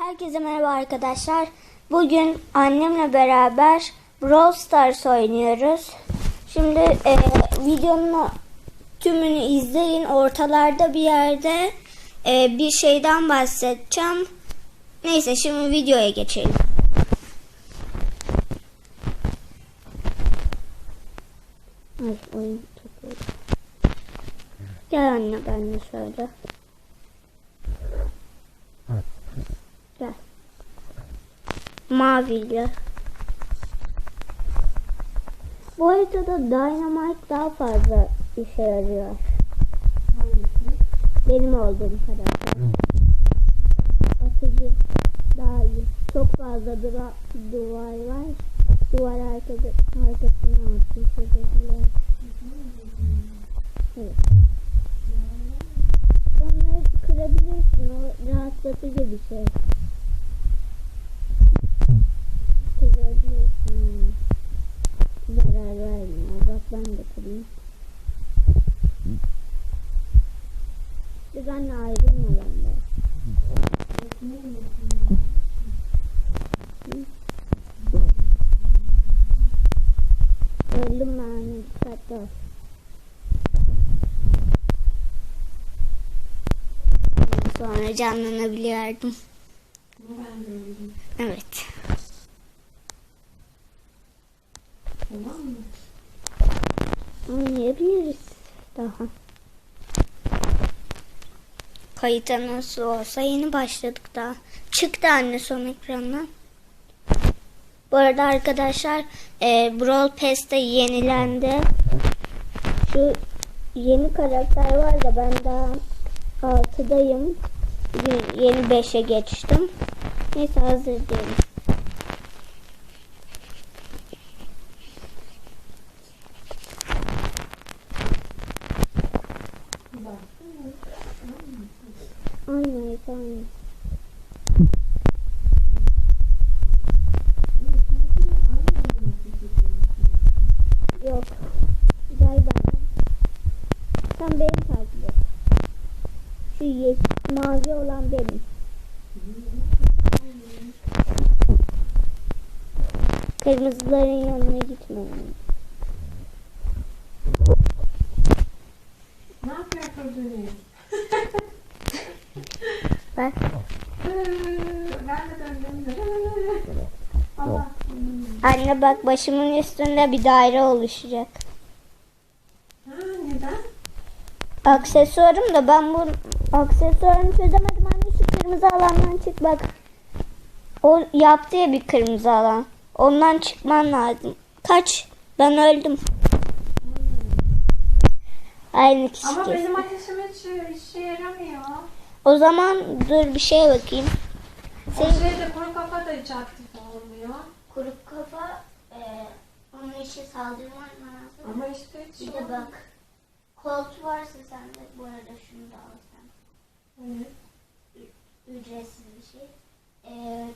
Herkese merhaba arkadaşlar. Bugün annemle beraber Brawl Stars oynuyoruz. Şimdi e, videonun tümünü izleyin. Ortalarda bir yerde e, bir şeyden bahsedeceğim. Neyse şimdi videoya geçelim. Gel anne ben de şöyle. Gel. Maviyle. Bu haritada Dynamite daha fazla işe yarıyor. Benim olduğum karakter. Atıcı daha iyi. Çok fazla dura, duvar var. Duvar arkada, arkasına olabilir. Evet. Onları kırabilirsin. O rahatlatıcı bir şey. Kırabilirsin yani. Zarar vermiyor. Bak ben de kırayım. Bir benle ayrılma bende. Öldüm ben. Dikkatli ol. Sonra canlanabiliyordum. Evet. Tamam mı? Oynayabiliriz daha. Kayıta nasıl olsa yeni başladık daha. Çıktı anne son ekrandan. Bu arada arkadaşlar e, Brawl Pass'te yenilendi. Şu yeni karakter var da ben daha 6'dayım. Bugün yeni 5'e geçtim. Neyse hazır değilim. Yok. Gel bana. Sen beni takip et. Şu yeşil mavi olan benim. Kırmızıların yanına gitme. Ne yapıyor çocuğu? Ben. Allah. Anne bak başımın üstünde bir daire oluşacak. Ha, neden? Aksesuarım da ben bu aksesuarını çözemedim. Anne şu kırmızı alandan çık bak. O yaptı ya bir kırmızı alan. Ondan çıkman lazım. Kaç. Ben öldüm. Aynı kişi. Ama benim ateşim hiç işe yaramıyor. O zaman dur bir şeye bakayım. O şeyde kuru kafa da hiç aktif olmuyor. Kuru kafa e, onun için saldırman lazım. Ama işte hiç Bir de bak. Colt varsa sende bu arada şunu da al sen. Evet. Ücretsiz bir şey. Ee,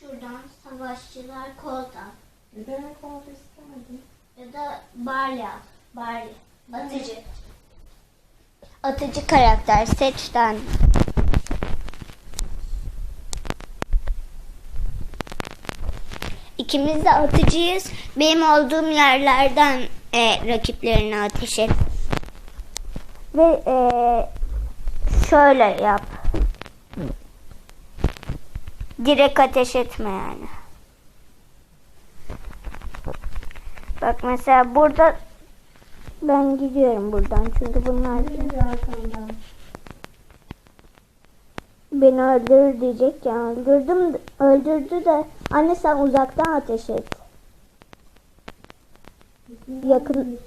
şuradan savaşçılar Colt al. Neden oldu istemedim. Ya da Barley al. Barley. Atıcı. Atıcı karakter seç tane. İkimiz de atıcıyız. Benim olduğum yerlerden e, rakiplerine ateş et. Ve e, şöyle yap. Direkt ateş etme yani. Bak mesela burada ben gidiyorum buradan çünkü bunlar beni öldürür diyecek ya öldürdüm öldürdü de anne sen uzaktan ateş et. Yakın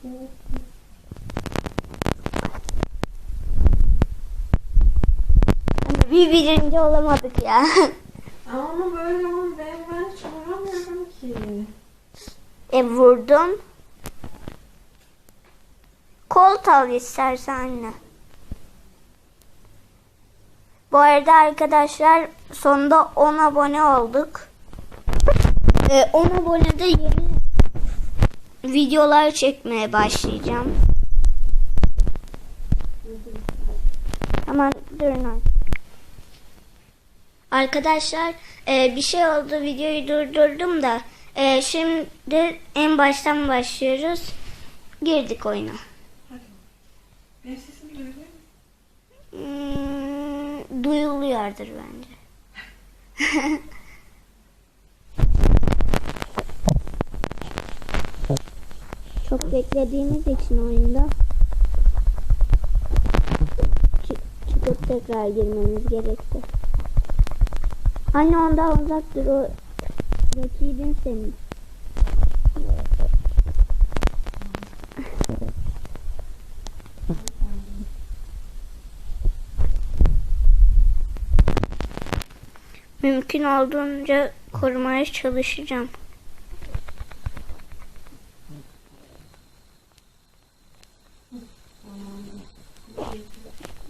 Anne, bir birinci olamadık ya. Ama böyle onu ben, ben hiç vuramıyorum ki. e vurdum. Kolt al istersen anne. Bu arada arkadaşlar sonunda 10 abone olduk. Ee, 10 abonede yeni videolar çekmeye başlayacağım. Hemen durun artık. Arkadaşlar e, bir şey oldu videoyu durdurdum da e, şimdi en baştan başlıyoruz. Girdik oyuna. Benim sesimi duyuyor musun? Hmm, duyuluyordur bence. Çok beklediğimiz için oyunda çı- çıkıp tekrar girmemiz gerekti. Anne ondan uzak dur o rakibin senin. Mümkün olduğunca korumaya çalışacağım.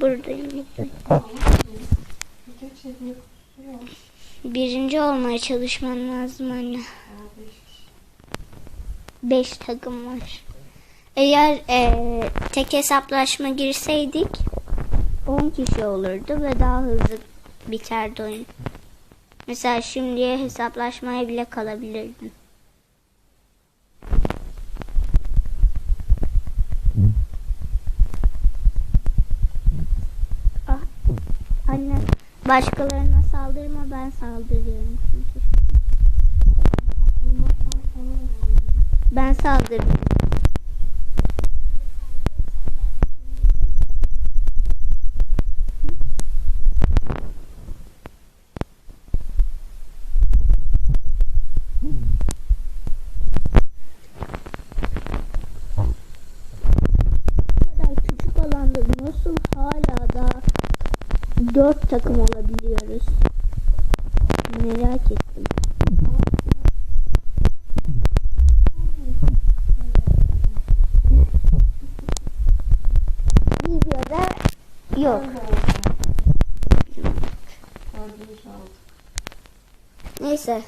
Buradayım. Birinci olmaya çalışman lazım anne. Beş takım var. Eğer eee, tek hesaplaşma girseydik 10 kişi olurdu ve daha hızlı biterdi oyun. Mesela şimdiye hesaplaşmaya bile kalabilirdin. Ah, anne başkalarına saldırma ben saldırıyorum çünkü. Ben saldırıyorum. Bu kadar küçük alanda nasıl hala da dört takım olabiliyoruz? Merak ettim. Videoda yok. Neyse